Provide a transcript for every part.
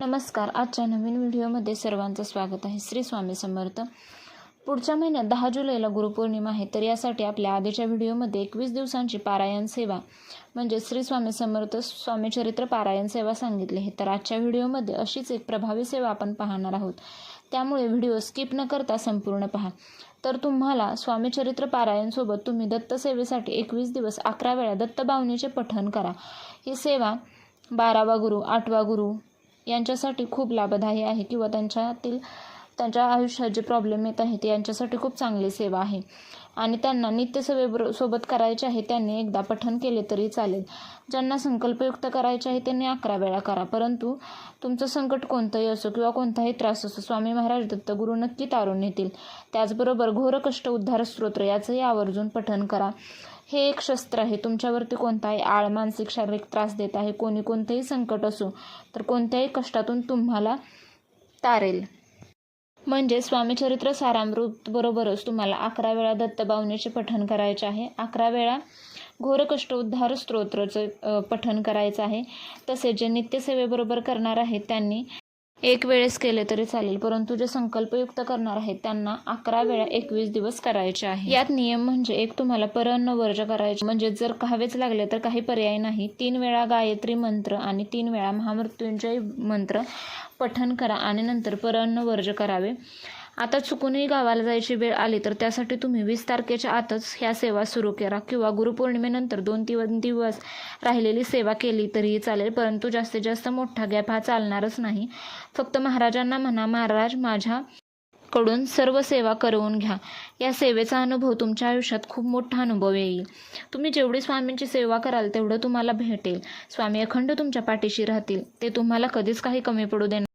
नमस्कार आजच्या नवीन व्हिडिओमध्ये सर्वांचं स्वागत आहे. श्री स्वामी समर्थ. पुढच्या महिन्यात दहा जुलैला गुरुपौर्णिमा आहे तर यासाठी आपल्या आधीच्या व्हिडिओमध्ये एकवीस दिवसांची पारायण सेवा म्हणजे श्री स्वामी समर्थ स्वामीचरित्र पारायण सेवा सांगितली आहे. तर आजच्या व्हिडिओमध्ये अशीच एक प्रभावी सेवा आपण पाहणार आहोत. त्यामुळे व्हिडिओ स्किप न करता संपूर्ण पहा. तर तुम्हाला स्वामीचरित्र पारायणसोबत तुम्ही दत्तसेवेसाठी एकवीस दिवस अकरा वेळा दत्तभावनेचे पठण करा. ही सेवा बारावा गुरु आठवा गुरु यांच्यासाठी खूप लाभदायी आहे किंवा त्यांच्यातील त्यांच्या आयुष्यात जे प्रॉब्लेम येत आहेत यांच्यासाठी खूप चांगली सेवा आहे. आणि त्यांना नित्यसेवेबरो सोबत करायचे आहे त्यांनी एकदा पठण केले तरी चालेल. ज्यांना संकल्पयुक्त करायचे आहे त्यांनी अकरा वेळा करा. परंतु तुमचं संकट कोणतंही असो किंवा कोणताही त्रास असो स्वामी महाराज दत्तगुरू नक्की तारून येतील. त्याचबरोबर घोर कष्ट उद्धार स्तोत्र याचंही आवर्जून पठण करा. हे एक शस्त्र आहे. तुमच्यावरती कोणताही आळ मानसिक शारीरिक त्रास देत आहे. कोणी कोणतेही संकट असो तर कोणत्याही कष्टातून तुम्हाला तारेल. म्हणजे स्वामीचरित्र सारामृत बरोबरच तुम्हाला अकरा वेळा दत्तबावनेचे पठण करायचे आहे. अकरा वेळा घोरकष्ट उद्धार स्तोत्रचं पठण करायचं आहे. तसेच जे नित्यसेवेबरोबर करणार आहेत त्यांनी एक वेळेस केले तरी चालेल परंतु जे संकल्पयुक्त करणार आहेत त्यांना अकरा वेळा एकवीस दिवस करायचे आहे. यात नियम म्हणजे एक तुम्हाला परअन्न वर्ज करायचे. म्हणजे जर कहावेच लागले तर काही पर्याय नाही. तीन वेळा गायत्री मंत्र आणि तीन वेळा महामृत्युंजय मंत्र पठण करा आणि नंतर परअन्न वर्ज करावे. आता चुकूनही गावाला जायची वेळ आली तर त्यासाठी तुम्ही वीस तारखेच्या आतच ह्या सेवा सुरू करा किंवा गुरुपौर्णिमेनंतर दोन तीन दिवस राहिलेली सेवा केली तरीही चालेल परंतु जास्तीत जास्त मोठा गॅप हा चालणारच नाही. फक्त महाराजांना म्हणा महाराज माझ्या कडून सर्व सेवा करवून घ्या. या सेवेचा अनुभव तुमच्या आयुष्यात खूप मोठा अनुभव येईल. तुम्ही जेवढी स्वामींची सेवा कराल तेवढं तुम्हाला भेटेल. स्वामी अखंड तुमच्या पाठीशी राहतील. ते तुम्हाला कधीच काही कमी पडू देणार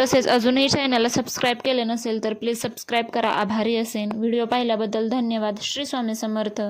तसेच अजूनही चॅनलला सबस्क्राईब केले नसेल तर प्लीज सबस्क्राईब करा. आभारी असेन. व्हिडिओ पाहिल्याबद्दल धन्यवाद. श्री स्वामी समर्थ.